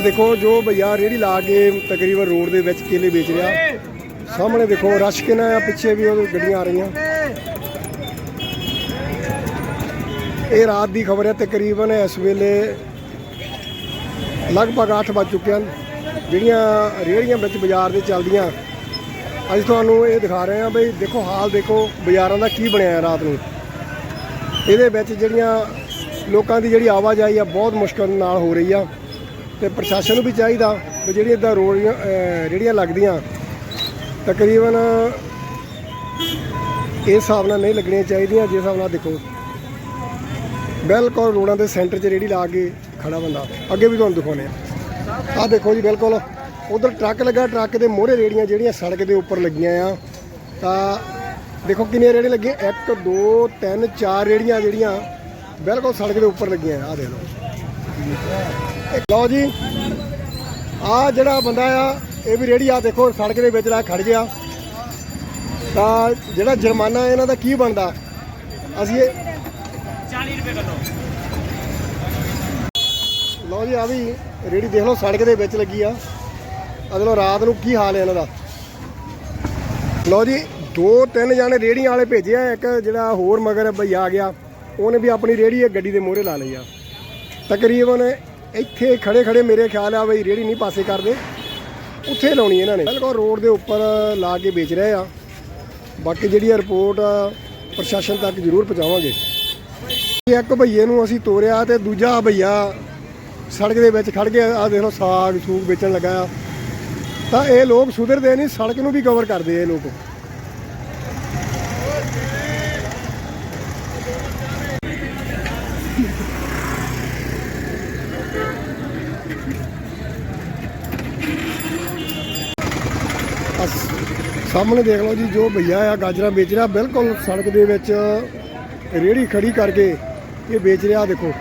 ਦੇਖੋ ਜੋ ਭਈਆ ਰੇੜੀ ਲਾ ਕੇ ਤਕਰੀਬਨ ਰੋਡ ਦੇ ਵਿੱਚ ਕੇਲੇ ਵੇਚ ਰਿਹਾ। ਸਾਹਮਣੇ ਦੇਖੋ ਰਸ਼ ਕਿੰਨਾ ਆ, ਪਿੱਛੇ ਵੀ ਉਹ ਗੱਡੀਆਂ ਆ ਰਹੀਆਂ। ਇਹ ਰਾਤ ਦੀ ਖਬਰ ਹੈ, ਤਕਰੀਬਨ ਇਸ ਵੇਲੇ ਲਗਭਗ 8 ਵੱਜ ਚੁੱਕੇ ਹਨ। ਜਿਹੜੀਆਂ ਰੇੜੀਆਂ ਵਿੱਚ ਬਾਜ਼ਾਰ ਦੇ ਚੱਲਦੀਆਂ, ਅੱਜ ਤੁਹਾਨੂੰ ਇਹ ਦਿਖਾ ਰਹੇ ਹਾਂ ਬਈ ਦੇਖੋ ਹਾਲ ਦੇਖੋ ਬਾਜ਼ਾਰਾਂ ਦਾ ਕੀ ਬਣਿਆ ਹੈ ਰਾਤ ਨੂੰ। ਇਹਦੇ ਵਿੱਚ ਜਿਹੜੀਆਂ ਲੋਕਾਂ ਦੀ ਜਿਹੜੀ ਆਵਾਜਾਈ ਆ, ਬਹੁਤ ਮੁਸ਼ਕਲ ਨਾਲ ਹੋ ਰਹੀ ਆ। ਤੇ ਪ੍ਰਸ਼ਾਸਨ ਨੂੰ ਵੀ ਚਾਹੀਦਾ ਵੀ ਜਿਹੜੀ ਇਦਾਂ ਰੋੜੀਆਂ, ਅਹ ਲੱਗਦੀਆਂ, ਤਕਰੀਬਨ ਇਸ ਹਿਸਾਬ ਨਾਲ ਨਹੀਂ ਲੱਗਣੀਆਂ ਚਾਹੀਦੀਆਂ, ਜਿਸ ਹਿਸਾਬ ਨਾਲ ਦੇਖੋ, ਬਿਲਕੁਲ ਰੋਡਾਂ ਦੇ ਸੈਂਟਰ 'ਚ ਰੇੜੀ ਲਾ ਕੇ ਖੜਾ ਬੰਦਾ, ਅੱਗੇ ਵੀ ਤੁਹਾਨੂੰ ਦਿਖਾਉਣੇ ਆ ਆਹ ਦੇਖੋ ਜੀ, ਬਿਲਕੁਲ ਉਧਰ ਟਰੱਕ ਲੱਗਾ, ਟਰੱਕ ਦੇ ਮੋਹਰੇ ਰੇੜੀਆਂ ਜਿਹੜੀਆਂ ਸੜਕ ਦੇ ਉੱਪਰ ਲੱਗੀਆਂ ਆ। ਤਾਂ ਦੇਖੋ ਕਿੰਨੀਆਂ ਰੇੜੀਆਂ ਲੱਗੀਆਂ 1 2 3 4 ਰੇੜੀਆਂ ਜਿਹੜੀਆਂ ਬਿਲਕੁਲ ਸੜਕ ਦੇ ਉੱਪਰ ਲੱਗੀਆਂ ਆ ਦੇਖ ਲਓ। ਲਓ ਜੀ ਆ ਜਿਹੜਾ ਬੰਦਾ ਆ ਇਹ ਵੀ ਰੇੜੀ ਆ ਦੇਖੋ ਸੜਕ ਦੇ ਵਿੱਚ ਲਾ ਖੜ ਗਿਆ। ਤਾਂ ਜਿਹੜਾ ਜੁਰਮਾਨਾ ਇਹਨਾਂ ਦਾ ਕੀ ਬਣਦਾ? ਅਸੀਂ ਇਹ 40 ਰੁਪਏ ਕਿਲੋ। ਲਓ ਜੀ ਆ ਵੀ ਰੇੜੀ ਦੇਖ ਲਓ ਸੜਕ ਦੇ ਵਿੱਚ ਲੱਗੀ ਆ। ਅਗਲੋ ਰਾਤ ਨੂੰ ਕੀ ਹਾਲ ਹੈ ਇਹਨਾਂ ਦਾ। ਲਓ ਜੀ ਦੋ ਤਿੰਨ ਜਾਣੇ ਰੇੜੀਆਂ ਵਾਲੇ ਭੇਜੇ ਆ ਇੱਕ ਜਿਹੜਾ ਹੋਰ ਮਗਰ ਬਈ ਆ ਗਿਆ ਉਹਨੇ ਵੀ ਆਪਣੀ ਰੇੜੀ ਇਹ ਗੱਡੀ ਦੇ ਮੋਹਰੇ ਲਾ ਲਈ ਆ। ਤਕਰੀਬਨ ਇੱਥੇ ਖੜੇ ਖੜੇ ਮੇਰੇ ਖਿਆਲ ਆ ਬਈ ਰੇੜੀ ਨਹੀਂ ਪਾਸੇ ਕਰਦੇ। ਉੱਥੇ ਲਾਉਣੀ ਇਹਨਾਂ ਨੇ। ਬਿਲਕੁਲ ਰੋਡ ਦੇ ਉੱਪਰ ਲਾ ਕੇ ਵੇਚ ਰਹੇ ਆ। ਬਾਕੀ ਜਿਹੜੀ ਆ ਰਿਪੋਰਟ ਪ੍ਰਸ਼ਾਸਨ ਤੱਕ ਜ਼ਰੂਰ ਪਹੁੰਚਾਵਾਂਗੇ। ਇੱਕ ਭਈਏ ਨੂੰ ਅਸੀਂ ਤੋਰਿਆ ਤੇ ਦੂਜਾ ਭਈਆ ਸੜਕ ਦੇ ਵਿੱਚ ਖੜ ਗਿਆ। ਆ ਦੇਖ ਲਓ ਸਾਗ ਸੂਗ ਵੇਚਣ ਲੱਗਾ ਆ। ਤਾਂ ਇਹ ਲੋਕ ਸੁਧਰਦੇ ਨਹੀਂ, ਸੜਕ ਨੂੰ ਵੀ ਕਵਰ ਕਰਦੇ ਇਹ ਲੋਕ। ਸਾਹਮਣੇ ਦੇਖ ਲਓ ਜੀ, ਜੋ ਭਈਆ ਆ, ਗਾਜਰਾਂ ਵੇਚ ਰਿਹਾ, ਬਿਲਕੁਲ ਸੜਕ ਦੇ ਵਿੱਚ ਰੇੜੀ ਖੜੀ ਕਰਕੇ ਇਹ ਵੇਚ ਰਿਹਾ ਦੇਖੋ।